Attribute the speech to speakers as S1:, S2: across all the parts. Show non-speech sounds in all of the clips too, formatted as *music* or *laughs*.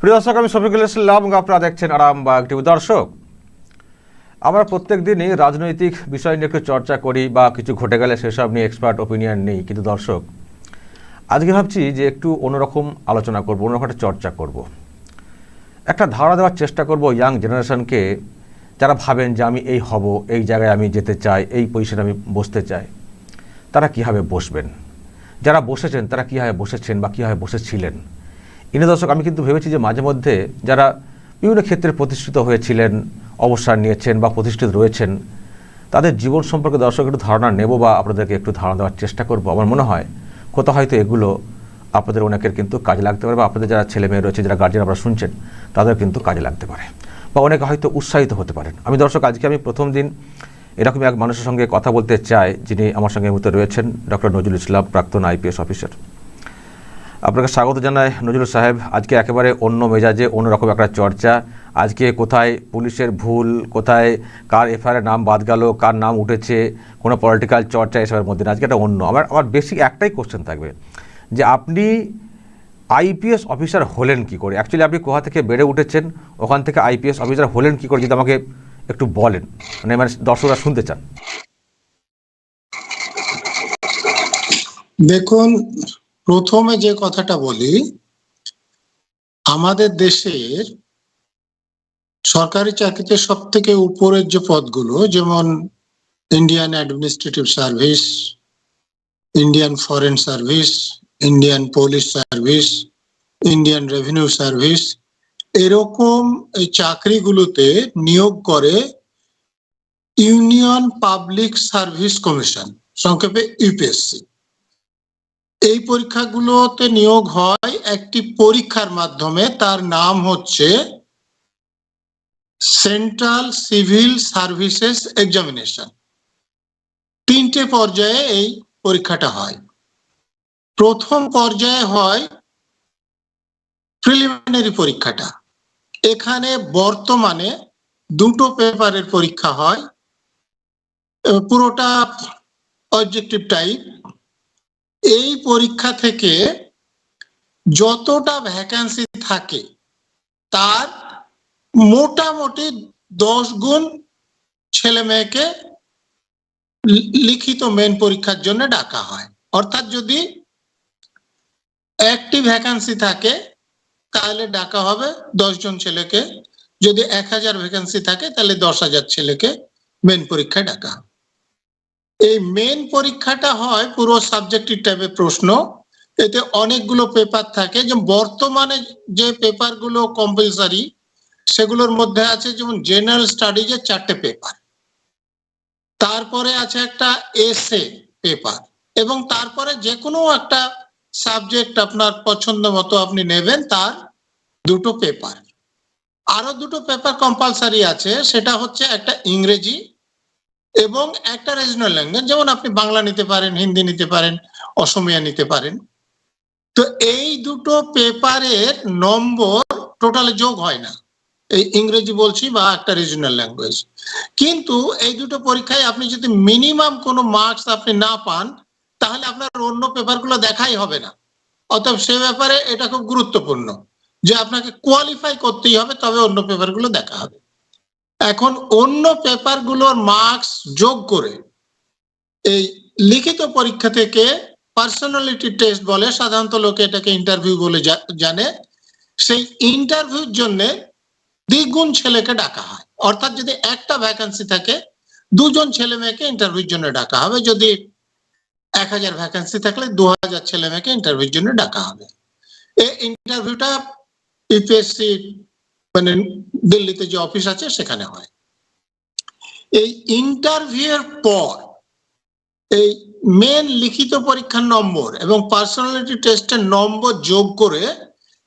S1: প্রিয় দর্শক, আমি শফিকুল ইসলাম আপনারা দেখছেন আরামবাগ টিভি দর্শক। আমরা প্রত্যেক দিনই রাজনৈতিক বিষয় নিয়ে একটু চর্চা করি বা কিছু ঘটে গেলে সেসব নিয়ে এক্সপার্ট ওপিনিয়ন নেই, কিন্তু দর্শক, আজকে ভাবছি যে একটু অন্যরকম আলোচনা করব, অন্যরকম একটা চর্চা করব। একটা ধারণা দেওয়ার চেষ্টা করব ইয়াং জেনারেশনকে যারা ভাবেন যে আমি এই হব, এই জায়গায় আমি যেতে চাই, এই পজিশনে আমি বসতে চাই, তারা কীভাবে বসবেন? যারা বসেছেন, তারা কীভাবে বসেছেন বা কীভাবে বসেছিলেন? ইনি দর্শক, আমি কিন্তু ভেবেছি যে মাঝে মধ্যে যারা বিভিন্ন ক্ষেত্রে প্রতিষ্ঠিত হয়েছিলেন, অবসর নিয়েছেন বা প্রতিষ্ঠিত রয়েছেন, তাদের জীবন সম্পর্কে দর্শক একটু ধারণা নেব বা আপনাদেরকে একটু ধারণা দেওয়ার চেষ্টা করব। আমার মনে হয় কোথাও হয়তো এগুলো আপনাদের অনেকের কিন্তু কাজে লাগতে পারে বা আপনাদের যারা ছেলে মেয়ে রয়েছে, যারা গার্জেন আপনারা শুনছেন তাদের কিন্তু কাজে লাগতে পারে বা অনেকে হয়তো উৎসাহিত হতে পারেন। আমি দর্শক, আজকে আমি প্রথম দিন এরকমই এক মানুষের সঙ্গে কথা বলতে চাই যিনি আমার সঙ্গে মুহূর্তে রয়েছেন, ডক্টর নজরুল ইসলাম, প্রাক্তন আইপিএস অফিসার। আপনাকে স্বাগত জানাই নজরুল সাহেব। আজকে একেবারে অন্য মেজাজে অন্যরকম একটা চর্চা। আজকে কোথায় পুলিশের ভুল, কোথায় কার এফআইআর নাম বাদ গেল, কার নাম উঠেছে, কোনো পলিটিক্যাল চর্চা এসবের মধ্যে আজকে একটা অন্য। আমার আমার বেসিক একটাই কোশ্চেন থাকবে যে আপনি আইপিএস অফিসার হলেন কি করে? অ্যাকচুয়ালি আপনি কোথা থেকে বেড়ে উঠেছেন? ওখান থেকে আইপিএস অফিসার হলেন কি করে? যদি আমাকে একটু বলেন। মানে মানে দর্শকরা শুনতে চান।
S2: দেখুন প্রথমে যে কথাটা বলি, আমাদের দেশের সরকারি চাকরিতে সব থেকে উপরের যে পদগুলো, যেমন Indian administrative service Indian foreign service Indian police service Indian revenue service এরকম এই চাকরিগুলোতে নিয়োগ করে ইউনিয়ন পাবলিক সার্ভিস কমিশন সংক্ষেপে ইউপিএসসি এই পরীক্ষাগুলোতে নিয়োগ হয় একটি পরীক্ষার মাধ্যমে। তার নাম হচ্ছে সেন্ট্রাল সিভিল সার্ভিসেস এক্সামিনেশন। তিনটে পর্যায়ে এই পরীক্ষাটা হয়। প্রথম পর্যায়ে হয় প্রিলিমিনারি পরীক্ষাটা। এখানে বর্তমানে দুটো পেপারের পরীক্ষা হয়। পুরোটা অবজেক্টিভ টাইপ এই পরীক্ষা থেকে যতটা ভ্যাকান্সি থাকে, তার মোটামুটি দশ গুণ ছেলে মেয়েকে লিখিত মেন পরীক্ষার জন্য ডাকা হয়। অর্থাৎ যদি একটি ভ্যাকান্সি থাকে, তাহলে ডাকা হবে জন ছেলেকে। যদি এক হাজার ভ্যাকান্সি থাকে, তাহলে দশ হাজার ছেলেকে মেন পরীক্ষায় ডাকা হবে। এই মেন পরীক্ষাটা হয় পুরো সাবজেক্টিভ টাইপের প্রশ্ন। এতে অনেকগুলো পেপার থাকে। যেমন বর্তমানে যে পেপারগুলো কম্পালসারি সেগুলোর মধ্যে আছে যেমন জেনারেল স্টাডিজের চারটে পেপার তারপরে আছে একটা এসে পেপার এবং তারপরে যে কোনো একটা সাবজেক্ট আপনার পছন্দ মতো আপনি নেবেন তার দুটো পেপার আরও দুটো পেপার কম্পালসারি আছে, সেটা হচ্ছে একটা ইংরেজি এবং একটা রিজনাল ল্যাঙ্গুয়েজ যেমন আপনি বাংলা নিতে পারেন, হিন্দি নিতে পারেন, অসমিয়া নিতে পারেন। তো এই দুটো পেপারের নম্বর টোটালে যোগ হয় না। এই ইংরেজি বলছি বা একটা রিজনাল ল্যাঙ্গুয়েজ কিন্তু এই দুটো পরীক্ষায় আপনি যদি মিনিমাম কোনো মার্কস আপনি না পান, তাহলে আপনার অন্য পেপারগুলো দেখাই হবে না। অতএব সে ব্যাপারে এটা খুব গুরুত্বপূর্ণ যে আপনাকে কোয়ালিফাই করতেই হবে, তবে অন্য পেপারগুলো দেখা হবে। এখন অন্য পেপারগুলোর মার্কস যোগ করে এই লিখিত পরীক্ষা থেকে পার্সোনালিটি টেস্ট বলে সাধারণত লোকে এটাকে ইন্টারভিউ বলে জানে। সেই ইন্টারভিউর জন্য দ্বিগুণ ছেলেকে ডাকা হয়। অর্থাৎ যদি একটা ভ্যাকান্সি থাকে, দুজন ছেলে মেয়েকে ইন্টারভিউর জন্য ডাকা হবে। যদি এক হাজার ভ্যাকান্সি থাকলে দু হাজার ছেলে মেয়েকে ইন্টারভিউর জন্য ডাকা হবে। এই ইন্টারভিউটা ইউপিএসসি মানে দিল্লিতে যে অফিস আছে সেখানে হয়। এই ইন্টারভিউয়ের পর এই মেন লিখিত পরীক্ষার নম্বর এবং পার্সোনালিটি টেস্টের নম্বর যোগ করে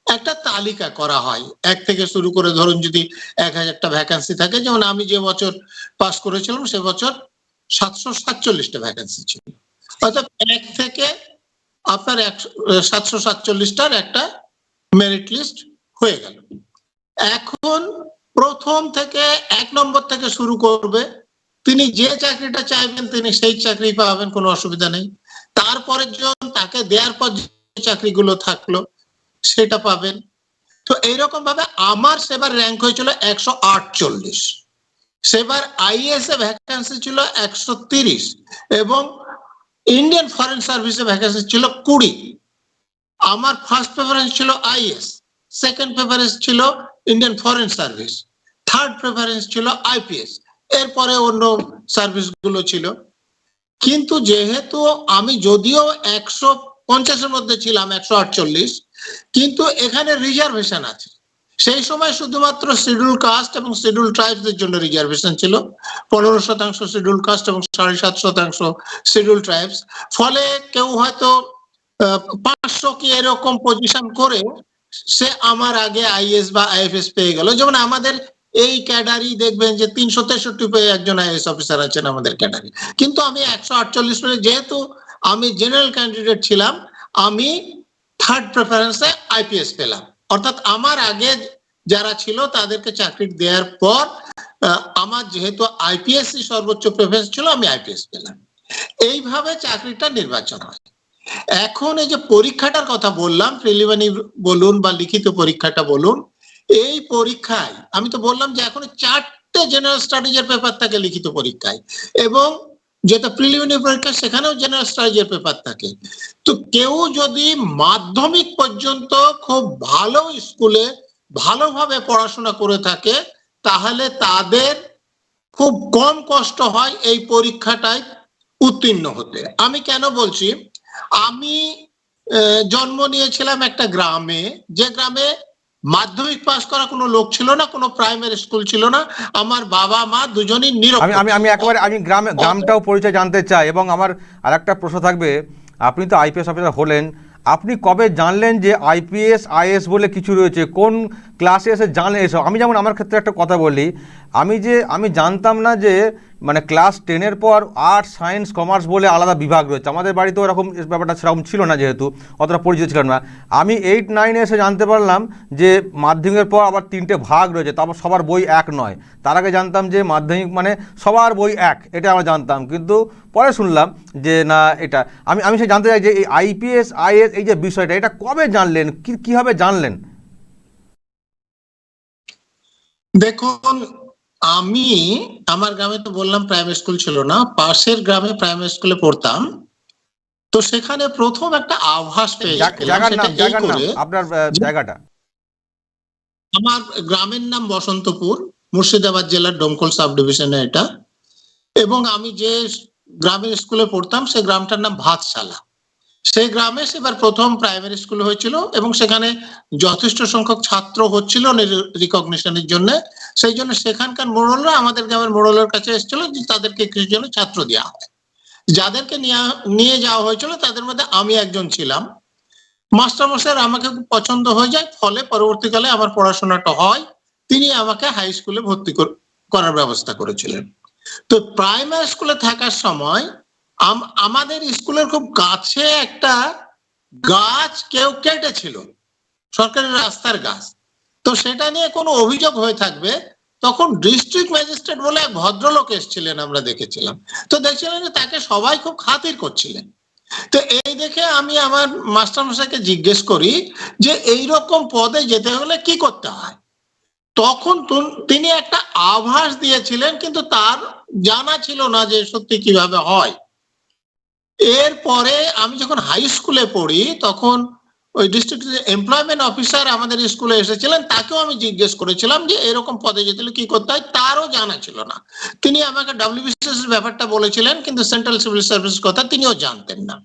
S2: একটা তালিকা করা হয়। এক থেকে শুরু করে ধরুন যদি এক হাজারটা ভ্যাকান্সি থাকে, যেমন আমি যে বছর পাস করেছিলাম সে বছর সাতশো সাতচল্লিশটা ভ্যাকান্সি ছিল। অর্থাৎ এক থেকে আপনার একশো সাতশো সাতচল্লিশটার একটা মেরিট লিস্ট হয়ে গেল। এখন প্রথম থেকে এক নম্বর থেকে শুরু করবে। তিনি যে চাকরিটা চাইবেন, তিনি সেই চাকরি পাবেন, কোনো অসুবিধা নেই। তারপরে যখন তাকে দেওয়ার পর যে চাকরিগুলো থাকল, সেটা পাবেন। তো এইরকম ভাবে আমার সেবার র্যাঙ্ক হয়েছিল একশো আটচল্লিশ। সেবার আইএস এ ভ্যাকান্সি ছিল একশো তিরিশ এবং ইন্ডিয়ান ফরেন সার্ভিসে ভ্যাকেন্সি ছিল কুড়ি। আমার ফার্স্ট প্রেফারেন্স ছিল আইএস সেকেন্ড প্রেফারেন্স ছিল Indian foreign service third preference ছিল আইপিএস এরপরে অন্য সার্ভিসগুলো ছিল। কিন্তু যেহেতু আমি যদিও একশো পঞ্চাশের মধ্যে ছিলাম, একশো আটচল্লিশ, কিন্তু এখানে রিজার্ভেশন আছে। সেই সময় শুধুমাত্র শিডিউল কাস্ট এবং শিডিউল ট্রাইবসদের জন্য রিজার্ভেশন ছিল। পনেরো শতাংশ শিডিউল কাস্ট এবং সাড়ে সাত শতাংশ শিডিউল ট্রাইবস ফলে কেউ হয়তো পাঁচশো কি এরকম পজিশন করে সে আমার আগে আইএস বা আইএফএস পেয়ে গেল। যেমন আমাদের এই ক্যাডারি দেখবেন যে তিনশো তেষট্টি পেয়ে একজন আইএস অফিসার আছেন আমাদের ক্যাডারি। কিন্তু আমি একশো আটচল্লিশ পেয়ে, যেহেতু আমি জেনারেল ক্যান্ডিডেট ছিলাম, আমি থার্ড প্রেফারেন্সে আইপিএস পেলাম। অর্থাৎ আমার আগে যারা ছিল তাদেরকে চাকরি দেওয়ার পর আমার যেহেতু আইপিএস সর্বোচ্চ প্রেফারেন্স ছিল, আমি আইপিএস পেলাম। এইভাবে চাকরিটা নির্বাচন হয়। এখন এই যে পরীক্ষাটার কথা বললাম প্রিলিমিনারি বলুন বা লিখিত পরীক্ষাটা বলুন, এই পরীক্ষায় আমি তো বললাম যে এখন চারটে জেনারেল স্টাডিজের পেপার থাকে লিখিত পরীক্ষায় এবং যেটা প্রিলিমিনারি পরীক্ষা সেখানেও জেনারেল স্টাডিজের পেপার থাকে। তো কেউ যদি মাধ্যমিক পর্যন্ত খুব ভালো স্কুলে ভালোভাবে পড়াশোনা করে থাকে, তাহলে তাদের খুব কম কষ্ট হয় এই পরীক্ষাটায় উত্তীর্ণ হতে। আমি কেন বলছি? আমি জন্ম নিয়েছিলাম একটা গ্রামে। যে গ্রামে মাধ্যমিক পাশ করা কোনো লোক ছিল না কোনো প্রাইমারি স্কুল ছিল না। আমার বাবা মা দুজনই
S1: আমি
S2: নিরক্ষর
S1: আমি আমি একেবারে আমি গ্রামে গ্রামটাও পরিচয় জানতে চাই এবং আমার আরেকটা প্রশ্ন থাকবে। আপনি তো আইপিএস অফিসার হলেন। আপনি কবে জানলেন যে আইপিএস আইএস বলে কিছু রয়েছে? কোন ক্লাসে এসে জানলেন এসব? আমি যেমন আমার ক্ষেত্রে একটা কথা বলি। আমি যে আমি জানতাম না যে মানে ক্লাস টেনের পর আর্টস সায়েন্স কমার্স বলে আলাদা বিভাগ রয়েছে। আমাদের বাড়িতেও এরকম ব্যাপারটা সেরকম ছিল না যেহেতু, অতটা পরিচিত ছিল না। আমি এইট নাইনে এসে জানতে পারলাম যে মাধ্যমিকের পর আবার তিনটে ভাগ রয়েছে, তারপর সবার বই এক নয়। তার আগে জানতাম যে মাধ্যমিক মানে সবার বই এক, এটা আমরা জানতাম। কিন্তু পরে শুনলাম যে না, এটা আমি আমি সে জানতে চাই যে এই আইপিএস আইএস এই যে বিষয়টা, এটা কবে জানলেন? কি, কীভাবে জানলেন?
S2: দেখুন আমি আমার গ্রামে তো বললাম প্রাইমারি স্কুল ছিল না পাশের গ্রামে প্রাইমারি স্কুলে পড়তাম। তো সেখানে প্রথম একটা আভাস করে
S1: আপনার জায়গাটা।
S2: আমার গ্রামের নাম বসন্তপুর মুর্শিদাবাদ জেলার ডোমকল সাব ডিভিশনে এটা। এবং আমি যে গ্রামের স্কুলে পড়তাম সেই গ্রামটার নাম ভাতশালা। সেই গ্রামে সেবার প্রথম প্রাইমারি স্কুল হয়েছিল এবং সেখানে যথেষ্ট সংখ্যক ছাত্র হচ্ছিল রিকগনিশনের জন্য। সেই জন্য সেখানকার মোড়লরা আমাদের গ্রামের মোড়লের কাছে এসেছিল যে তাদেরকে কিছু জন্য ছাত্র দেওয়া হয়। যাদেরকে নিয়া- যাওয়া হয়েছিল তাদের মধ্যে আমি একজন ছিলাম। মাস্টারমশাই আমাকে খুব পছন্দ হয়ে যায়, ফলে পরবর্তীকালে আমার পড়াশোনাটা হয়। তিনি আমাকে হাই স্কুলে ভর্তি কর- করার ব্যবস্থা করেছিলেন। তো প্রাইমারি স্কুলে থাকার সময় আম- আমাদের স্কুলের খুব কাছে একটা গাছ কেউ কেটেছিল। সরকারি রাস্তার গাছ। তো সেটা নিয়ে কোনো অভিযোগ হয়ে থাকবে, তখন ডিস্ট্রিক্ট ম্যাজিস্ট্রেট বলে এক ভদ্রলোক এসেছিলেন আমরা দেখেছিলাম। তো দেখছিলেন যে তাকে সবাই খুব খাতির করছিলেন। তো এই দেখে আমি আমার মাস্টারমশাইকে জিজ্ঞেস করি যে এই রকম পদে যেতে হলে কি করতে হয়? তখন তিনি একটা আভাস দিয়েছিলেন, কিন্তু তার জানা ছিল না যে সত্যি কীভাবে হয়। এরপরে আমি যখন হাই স্কুলে পড়ি, তখন ওই ডিস্ট্রিক্ট এমপ্লয়মেন্ট অফিসার আমাদের স্কুলে এসেছিলেন, তাকেও আমি জিজ্ঞেস করেছিলাম যে এরকম পদে যেতে কি করতে হয়, তারও জানা ছিল না। তিনি আমাকে ডাব্লিউবিসিএস ব্যাপারটা বলেছিলেন, কিন্তু সেন্ট্রাল সিভিল সার্ভিস কথা তিনিও জানতেন না।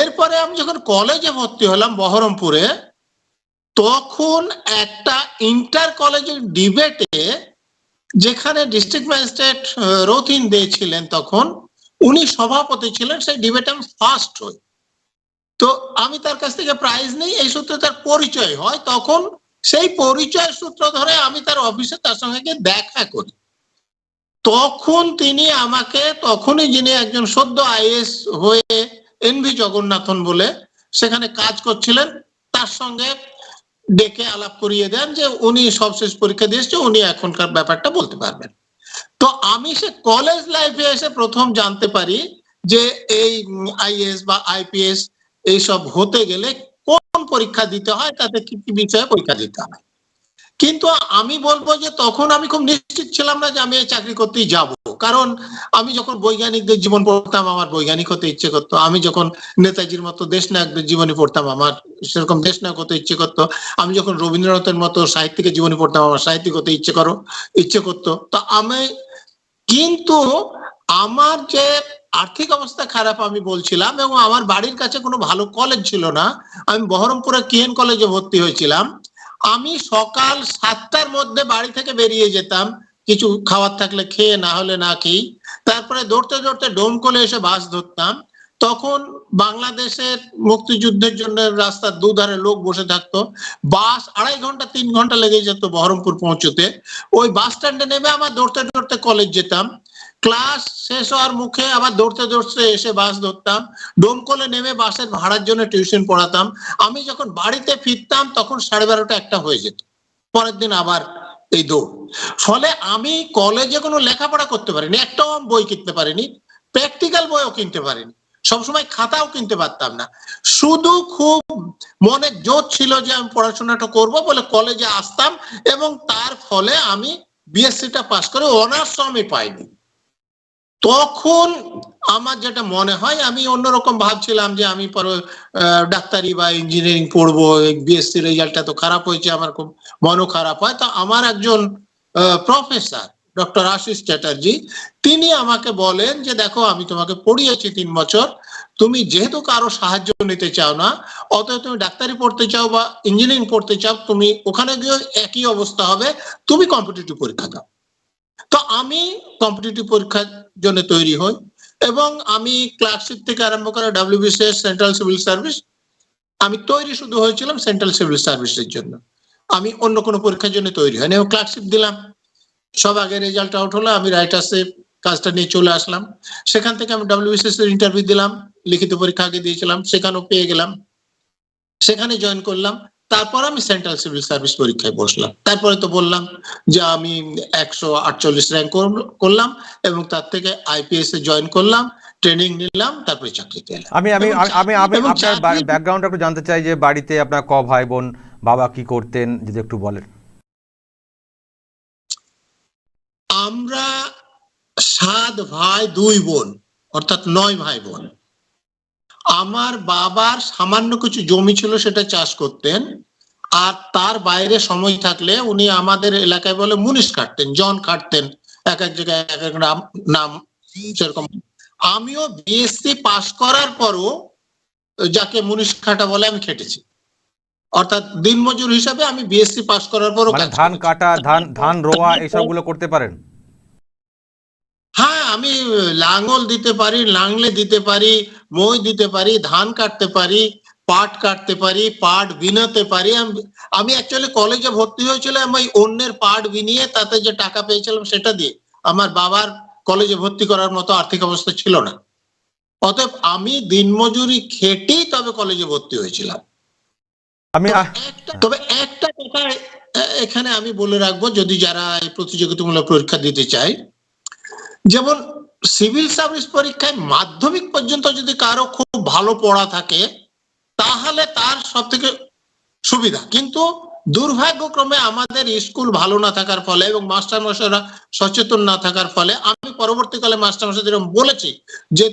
S2: এরপরে আমি যখন কলেজে ভর্তি হলাম বহরমপুরে, তখন একটা ইন্টার কলেজের ডিবেটে যেখানে ডিস্ট্রিক্ট ম্যাজিস্ট্রেট রথিন দে ছিলেন তখন, উনি সভাপতি ছিলেন, সেই ডিবেটে আমি ফার্স্ট হই। তো আমি তার কাছ থেকে প্রাইজ নেই, এই সূত্রে তার পরিচয় হয়। তখন সেই পরিচয় সূত্র ধরে আমি তার অফিসে তার সঙ্গে দেখা করি। তখন তিনি আমাকে, তখনই যিনি একজন সদ্য আইএস হয়ে এনভি জগন্নাথন বলে সেখানে কাজ করছিলেন, তার সঙ্গে ডেকে আলাপ করিয়ে দেন যে উনি সবশেষ পরীক্ষা দিয়েছে উনি এখনকার ব্যাপারটা বলতে পারবেন। তো আমি সে কলেজ লাইফে এসে প্রথম জানতে পারি যে এই আইএস বা আইপিএস এইসব হতে গেলে কোন পরীক্ষা দিতে হয়? তাতে কি কি বিষয়ে পরীক্ষা দিতে হয়? কিন্তু আমি বলব যে তখন আমি খুব নিশ্চিত ছিলাম না যে আমি এই চাকরি করতেই যাব। কারণ আমি যখন বৈজ্ঞানিকদের জীবন পড়তাম, আমার বৈজ্ঞানিক হতে ইচ্ছে করতো। আমি যখন নেতাজির মতো দেশ নায়কদের জীবনী পড়তাম, আমার সেরকম দেশ নায়ক হতে ইচ্ছে করতো। আমি যখন রবীন্দ্রনাথের মতো সাহিত্যিকের জীবনী পড়তাম, আমার সাহিত্যিক হতে ইচ্ছে করো, ইচ্ছে করতো। তো আমি, কিন্তু আমার যে আর্থিক অবস্থা খারাপ আমি বলছিলাম এবং আমার বাড়ির কাছে কোনো ভালো কলেজ ছিল না। আমি বহরমপুরে কিএন কলেজে ভর্তি হয়েছিলাম। আমি সকাল সাতটার মধ্যে বাড়ি থেকে বেরিয়ে যেতাম। কিছু খাবার থাকলে খেয়ে না হলে না খেয়ে তারপরে দৌড়তে দৌড়তে ডোমকলে এসে বাস ধরতাম। তখন বাংলাদেশের মুক্তিযুদ্ধের জন্য রাস্তার দুধারে লোক বসে থাকতো। বাস আড়াই ঘণ্টা, তিন ঘণ্টা লেগে যেত বহরমপুর পৌঁছতে। ওই বাস স্ট্যান্ডে নেমে আমার দৌড়তে দৌড়তে কলেজ যেতাম। ক্লাস শেষ হওয়ার মুখে আবার দৌড়তে দৌড়তে এসে বাস ধরতাম। ডোমকলে নেমে বাসের ভাড়ার জন্য টিউশন পড়াতাম। আমি যখন বাড়িতে ফিরতাম, তখন সাড়ে বারোটা একটা হয়ে যেত। পরের দিন আবার এই দৌড়। ফলে আমি কলেজে কোনো লেখাপড়া করতে পারিনি একটাও বই কিনতে পারিনি, প্র্যাকটিক্যাল বইও কিনতে পারিনি। সবসময় খাতাও কিনতে পারতাম না। শুধু খুব মনে জোর ছিল যে আমি পড়াশোনাটা করব বলে কলেজে আসতাম এবং তার ফলে আমি বিএসসিটা পাশ করে অনার্স আমি পাইনি। তখন আমার যেটা মনে হয়, আমি অন্যরকম ভাবছিলাম যে আমি পরে ডাক্তারি বা ইঞ্জিনিয়ারিং পড়ব বিএসসি রেজাল্টটা তো খারাপ হয়েছে, আমার খুব মনও খারাপ হয়। তো আমার একজন প্রফেসর ডক্টর আশিস চ্যাটার্জি, তিনি আমাকে বলেন যে, দেখো, আমি তোমাকে পড়িয়েছি তিন বছর, তুমি যেহেতু কারও সাহায্য নিতে চাও না, অতএব তুমি ডাক্তারি পড়তে চাও বা ইঞ্জিনিয়ারিং পড়তে চাও, তুমি ওখানে গিয়ে একই অবস্থা হবে, তুমি কম্পিটিটিভ পরীক্ষা দাও। আমি কম্পিটিটিভ পরীক্ষার জন্য তৈরি হই এবং আমি ক্লার্কশিপ থেকে আরম্ভ করে ডাব্লিউবিসিএস সেন্ট্রাল সিভিল সার্ভিস আমি তৈরি শুধু হয়েছিলাম সেন্ট্রাল সিভিল সার্ভিসের জন্য। আমি অন্য কোনো পরীক্ষার জন্য তৈরি হয়নি। এবং ক্লার্কশিপ দিলাম। সব আগে রেজাল্ট আউট হলো। আমি রাইটার্সে কাজটা নিয়ে চলে আসলাম। সেখান থেকে আমি ডাব্লিউবিসিএস এর ইন্টারভিউ দিলাম। লিখিত পরীক্ষা আগে দিয়েছিলাম। সেখানেও পেয়ে গেলাম। সেখানে জয়েন করলাম। তারপর আমি সেন্ট্রাল সিভিল সার্ভিস পরীক্ষায় বসলাম। তারপরে তো বললাম যে আমি একশো আটচল্লিশ র্যাঙ্ক করলাম এবং তার থেকে আইপিএস এ জয়েন করলাম ট্রেনিং নিলাম তারপরে এলাম
S1: আমি আমি আমি আমি আপনার ব্যাকগ্রাউন্ড একটু জানতে চাই যে বাড়িতে আপনার ক ভাই বোন বাবা কি করতেন যদি একটু বলেন।
S2: আমরা সাত ভাই দুই বোন অর্থাৎ নয় ভাই বোন। আমার বাবার সামান্য কিছু জমি ছিল সেটা চাষ করতেন আর তার বাইরে সময় থাকলে উনি আমাদের এলাকায় বলে মুনিশ কাটতেন জন কাটতেন এক এক জায়গায় এক এক নাম নাম সেরকম। আমিও বিএসসি পাশ করার পরও যাকে মুনিশ কাটা বলে আমি খেটেছি। অর্থাৎ দিনমজুর হিসাবে আমি বিএসসি পাশ করার পরও
S1: মানে ধান কাটা ধান ধান রোয়া *laughs* এসবগুলো করতে পারেন?
S2: আমি লাঙ্গল দিতে পারি লাঙলে দিতে পারি মই দিতে পারি ধান কাটতে পারি পাট কাটতে পারি পাট বিনাতে পারি। আমি- অ্যাকচুয়ালি কলেজে ভর্তি হয়েছিলাম আমি অন্যের পাট বিনিয়ে তাতে যে টাকা পেয়েছিলাম সেটা দিয়ে। আমার বাবার কলেজে ভর্তি করার মতো আর্থিক অবস্থা ছিল না। অতএব আমি দিনমজুরি খেটেই তবে কলেজে ভর্তি হয়েছিলাম।
S1: আমি
S2: তবে একটা- তবে একটা কথা এখানে আমি বলে রাখব যদি যারা এই প্রতিযোগিতামূলক পরীক্ষা দিতে চায় যেমন সিভিল সার্ভিস পরীক্ষায় মাধ্যমিক পর্যন্ত যদি কারও খুব ভালো পড়া থাকে, তাহলে তার সব থেকে সুবিধা। কিন্তু দুর্ভাগ্যক্রমে আমাদের স্কুল ভালো না থাকার ফলে এবং মাস্টার মশাইরা সচেতন না থাকার ফলে আমি পরবর্তীকালে মাস্টার মশাইদের বলেছি যে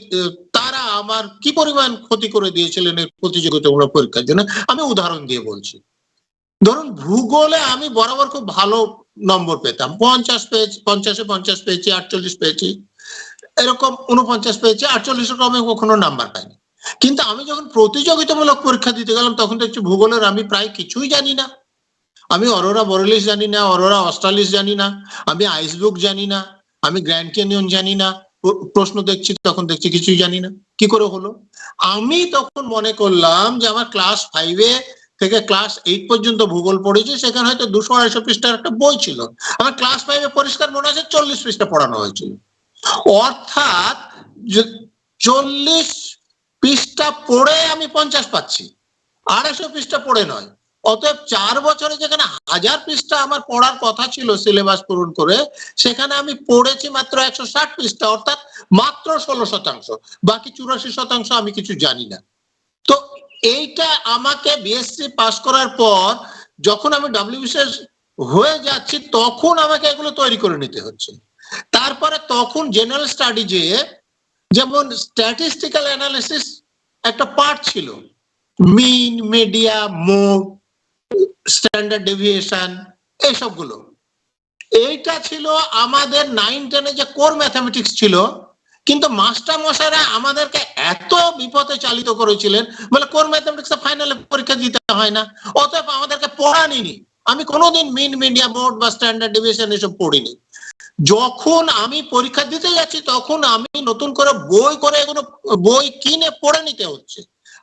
S2: তারা আমার কি পরিমাণ ক্ষতি করে দিয়েছিলেন এই প্রতিযোগিতামূলক পরীক্ষার জন্য, আমি উদাহরণ দিয়ে বলছি। ধরুন ভূগোলে আমি বরাবর খুব ভালো নম্বর পেতাম। পঞ্চাশ পেয়েছি, পঞ্চাশে পঞ্চাশ পেয়েছি, আটচল্লিশ পেয়েছি, এরকম উনপঞ্চাশ পেয়েছি আটচল্লিশের কমে কখনো নাম্বার পাইনি। কিন্তু আমি যখন প্রতিযোগিতামূলক পরীক্ষা দিতে গেলাম, তখন দেখছি ভূগোলের আমি প্রায় কিছুই জানি না। আমি অরোরা বরেলিস জানি না, অরোরা অস্ট্রালিস জানি না, আমি আইসবুক জানি না, আমি গ্র্যান্ড ক্যানিয়ন জানি না প্রশ্ন দেখছি, তখন দেখছি কিছুই জানি না। কি করে হলো? আমি তখন মনে করলাম যে আমার ক্লাস ফাইভে থেকে ক্লাস এইট পর্যন্ত ভূগোল পড়েছি, সেখানে হয়তো দুশো আড়াইশো পৃষ্ঠার একটা বই ছিল। আমার ক্লাস ফাইভে পরিষ্কার মনে আছে চল্লিশ পৃষ্ঠা পড়ানো হয়েছিল। অর্থাৎ চল্লিশ পৃষ্ঠা পড়ে আমি পঞ্চাশ পাচ্ছি, আড়াইশো পৃষ্ঠা পড়ে নয়। অতএব চার বছরে যেখানে হাজার পৃষ্ঠা আমার পড়ার কথা ছিল সিলেবাস পূরণ করে, সেখানে আমি পড়েছি মাত্র একশো ষাট পৃষ্ঠা, অর্থাৎ মাত্র ষোলো শতাংশ। বাকি চুরাশি শতাংশ আমি কিছু জানি না। তো এইটা আমাকে বিএসসি পাস করার পর যখন আমি ডব্লিউবিসিএস হয়ে যাচ্ছি, তখন আমাকে এগুলো তৈরি করে নিতে হচ্ছে। তারপরে তখন জেনারেল স্টাডি যে, যেমন স্ট্যাটিস্টিক্যাল অ্যানালিসিস একটা পার্ট ছিল। Mean median mode standard deviation এইসবগুলো। এইটা ছিল আমাদের নাইন টেনে যে কোর ম্যাথামেটিক্স ছিল কিন্তু মাস্টার মশাইরা আমাদেরকে এত বিপদে চালিত করেছিলেন, বলে কোন ম্যাথামেটিক্স ফাইনালে পরীক্ষা দিতে হয় না, অতএব আমাদেরকে পড়ানিনি। আমি কোনোদিন মিন মিডিয়া বোর্ড বা স্ট্যান্ডার্ড ডিভিশন এসব পড়িনি। যখন আমি পরীক্ষা দিতে যাচ্ছি, তখন আমি নতুন করে বই করে এগুলো, বই কিনে পড়ে নিতে হচ্ছে।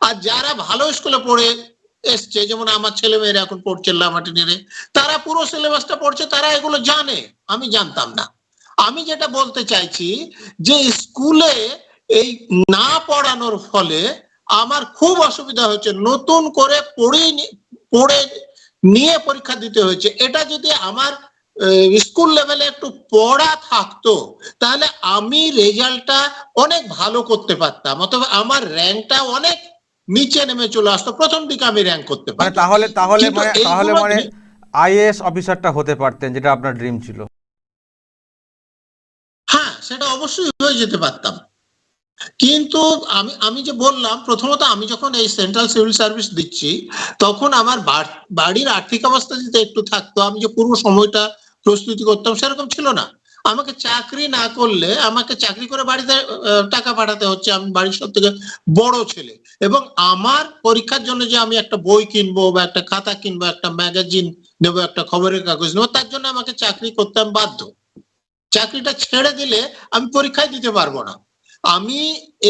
S2: আর যারা ভালো স্কুলে পড়ে এসছে, যেমন আমার ছেলে মেয়েরা এখন পড়ছে লামাটিনিরে, তারা পুরো সিলেবাসটা পড়ছে, তারা এগুলো জানে, আমি জানতাম না। আমি যেটা বলতে চাইছি যে স্কুলে এই না পড়ানোর ফলে আমার খুব অসুবিধা হচ্ছে নতুন করে পড়ে পড়ে নিয়ে পরীক্ষা দিতে হয়েছে। এটা যদি আমার স্কুল লেভেলে একটু পড়া থাকতো তাহলে আমি রেজাল্টটা অনেক ভালো করতে পারতাম। অথবা আমার র্যাঙ্কটা অনেক নিচে নেমে চলে আসতো। প্রথম দিকে আমি র্যাঙ্ক করতে
S1: মানে
S2: পারতাম।
S1: তাহলে তাহলে মানে তাহলে মানে আইএএস অফিসারটা হতে পারতেন যেটা আপনার ড্রিম ছিল।
S2: সেটা অবশ্যই হয়ে যেতে পারতাম। কিন্তু আমি আমি যে বললাম, প্রথমত আমি যখন এই সেন্ট্রাল সিভিল সার্ভিস দিচ্ছি, তখন আমার বাড়ির আর্থিক অবস্থা যদি একটু থাকতো, আমি যে পুরো সময়টা প্রস্তুতি করতাম সেরকম ছিল না। আমাকে চাকরি না করলে, আমাকে চাকরি করে বাড়িতে টাকা পাঠাতে হচ্ছে। আমি বাড়ির সব থেকে বড় ছেলে। এবং আমার পরীক্ষার জন্য যে আমি একটা বই কিনবো বা একটা খাতা কিনবো, একটা ম্যাগাজিন নেব, একটা খবরের কাগজ নেব, তার জন্য আমাকে চাকরি করতে আমি বাধ্য। চাকরিটা ছেড়ে দিলে আমি পরীক্ষায় দিতে পারব না। আমি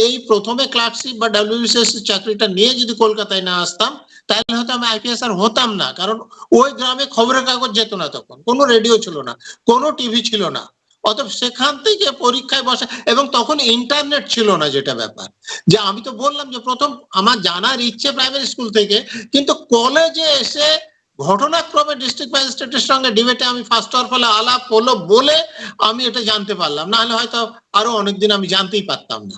S2: এই প্রথমে ক্লার্কশিপ বা ডাব্লিউবিসিএস চাকরিটা নিয়ে যদি কলকাতায় না আসতাম, তাহলে হয়তো আমি আইপিএস আর হতাম না, কারণ ওই গ্রামে খবরের কাগজ যেত না তখন, কোনো রেডিও ছিল না, কোনো টিভি ছিল না। অতএব সেখান থেকে পরীক্ষায় বসা, এবং তখন ইন্টারনেট ছিল না যেটা ব্যাপার। যে আমি তো বললাম যে প্রথম আমার জানার ইচ্ছে প্রাইমারি স্কুল থেকে, কিন্তু কলেজে এসে ঘটনাক্রমে ডিস্ট্রিক্ট ম্যাজিস্ট্রেটের সঙ্গে ডিবেটে আমি ফার্স্ট হওয়ার ফলে আলাপ হলো বলে আমি এটা জানতে পারলাম। না হলে হয়তো আরও অনেকদিন আমি জানতেই পারতাম না।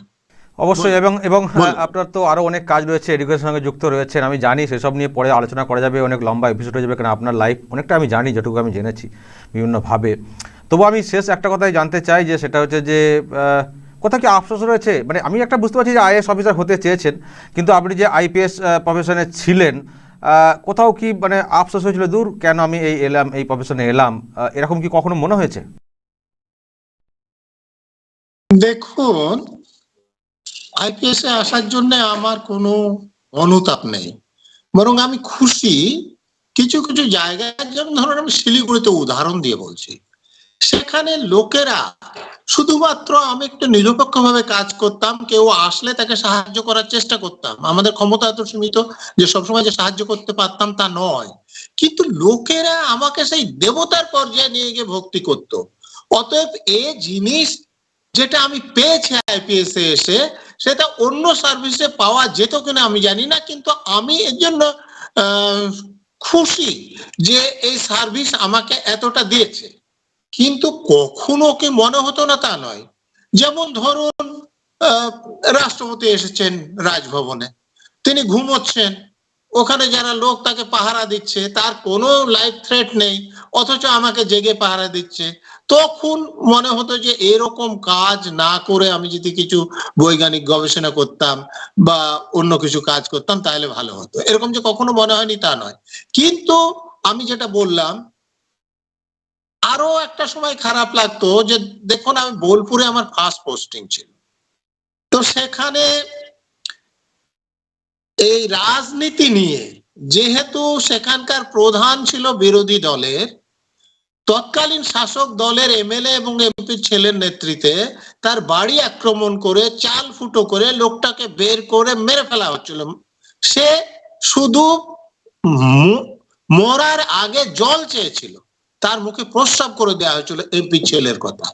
S1: অবশ্যই এবং এবং
S2: বলুন।
S1: আপনার তো আরও অনেক কাজ রয়েছে এডুকেশনের সঙ্গে যুক্ত রয়েছেন আমি জানি সেসব নিয়ে পরে আলোচনা করা যাবে অনেক লম্বা এপিসোড হয়ে যাবে কারণ আপনার লাইফ অনেকটা আমি জানি যেটুকু আমি জেনেছি বিভিন্নভাবে। তবু আমি শেষ একটা কথাই জানতে চাই যে সেটা হচ্ছে যে কোথাও কি আফসোস রয়েছে? মানে আমি একটা বুঝতে পারছি যে আইএস অফিসার হতে চেয়েছেন কিন্তু আপনি যে আইপিএস প্রফেশনে ছিলেন কোথাও কি মানে আফসোস হয়েছিল, দূর, কেন আমি এই এলাম, এই প্রফেশনে এলাম? এরকম কি কখনো মনে হয়েছে?
S2: দেখুন আইপিএস এ আসার জন্য আমার কোনো অনুতাপ নেই। বরং আমি খুশি, কিছু কিছু জায়গায়, যেমন ধরুন আমি শিলিগুড়িতে উদাহরণ দিয়ে বলছি, সেখানে লোকেরা শুধুমাত্র আমি একটু নিরপেক্ষভাবে কাজ করতাম, কেউ আসলে তাকে সাহায্য করার চেষ্টা করতাম। আমাদের ক্ষমতা এত সীমিত যে সবসময় যে সাহায্য করতে পারতাম তা নয়। কিন্তু লোকেরা আমাকে সেই দেবতার পর্যায়ে নিয়ে গিয়ে ভক্তি করত। অতএব এ জিনিস যেটা আমি পেয়েছি আইপিএস এ এসে, সেটা অন্য সার্ভিসে পাওয়া যেত কিনা আমি জানি না, কিন্তু আমি এর জন্য খুশি যে এই সার্ভিস আমাকে এতটা দিয়েছে। কিন্তু কখনো কি মনে হতো না তা নয়। যেমন ধরুন রাষ্ট্রপতি এসেছেন রাজভবনে। তিনি ঘুমোচ্ছেন। ওখানে যারা লোক তাকে পাহারা দিচ্ছে, তার কোনো লাইফ থ্রেট নেই, অথচ আমাকে জেগে পাহারা দিচ্ছে। তখন মনে হতো যে এরকম কাজ না করে আমি যদি কিছু বৈজ্ঞানিক গবেষণা করতাম বা অন্য কিছু কাজ করতাম, তাহলে ভালো হতো। এরকম যে কখনো মনে হয়নি তা নয়। কিন্তু আমি যেটা বললাম আরও একটা সময় খারাপ লাগতো যে, দেখুন, আমি বোলপুরে আমার ফার্স্ট পোস্টিং ছিল। তো সেখানে এই রাজনীতি নিয়ে, যেহেতু সেখানকার প্রধান ছিল বিরোধী দলের, তৎকালীন শাসক দলের এমএলএ এবং এমপি ছেলের নেতৃত্বে, তার বাড়ি আক্রমণ করে চাল ফুটো করে লোকটাকে বের করে মেরে ফেলা হচ্ছিল। সে শুধু মরার আগে জল চেয়েছিল। তার মুখে প্রস্রাব করে দেওয়া হয়েছিল এমপি ছেলের কথা।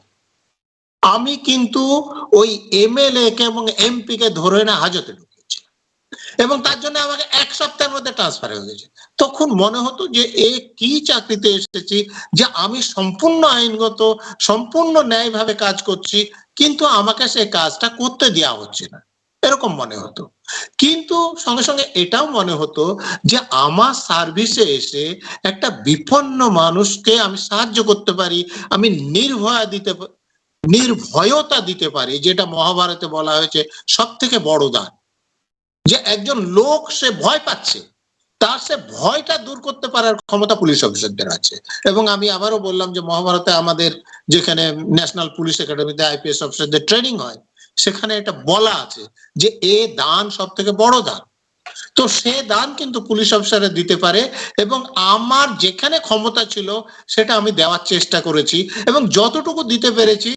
S2: আমি কিন্তু ওই এমএলএ কে এবং এমপি কে ধরে না হাজতে এবং তার জন্য আমাকে এক সপ্তাহের মধ্যে ট্রান্সফার হয়ে গেছে। তখন মনে হতো যে, এ কি চাকরিতে এসেছি যে আমি সম্পূর্ণ আইনগত, সম্পূর্ণ ন্যায়ভাবে কাজ করছি, কিন্তু আমাকে সেই কাজটা করতে দেওয়া হচ্ছে না। এরকম মনে হতো। কিন্তু সঙ্গে সঙ্গে এটাও মনে হতো যে আমার সার্ভিসে এসে একটা বিপন্ন মানুষকে আমি সাহায্য করতে পারি, আমি নির্ভয়া দিতে নির্ভয়তা দিতে পারি, যেটা মহাভারতে বলা হয়েছে সব থেকে বড় দান। যে একজন লোক সে ভয় পাচ্ছে, তার সে ভয়টা দূর করতে পারার ক্ষমতা পুলিশ অফিসারদের আছে। এবং আমি আবারও বললাম যে মহাভারতে আমাদের যেখানে ন্যাশনাল পুলিশ একাডেমিতে আইপিএস অফিসারদের ট্রেনিং হয় সেখানে এটা বলা আছে যে এ দান সব থেকে বড় দান। তো সে দান কিন্তু পুলিশ অফিসারে দিতে পারে এবং আমার যেখানে ক্ষমতা ছিল সেটা আমি দেওয়ার চেষ্টা করেছি এবং যতটুকু দিতে পেরেছি,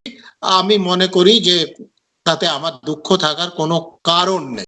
S2: আমি মনে করি যে তাতে আমার দুঃখ থাকার কোনো কারণ নেই।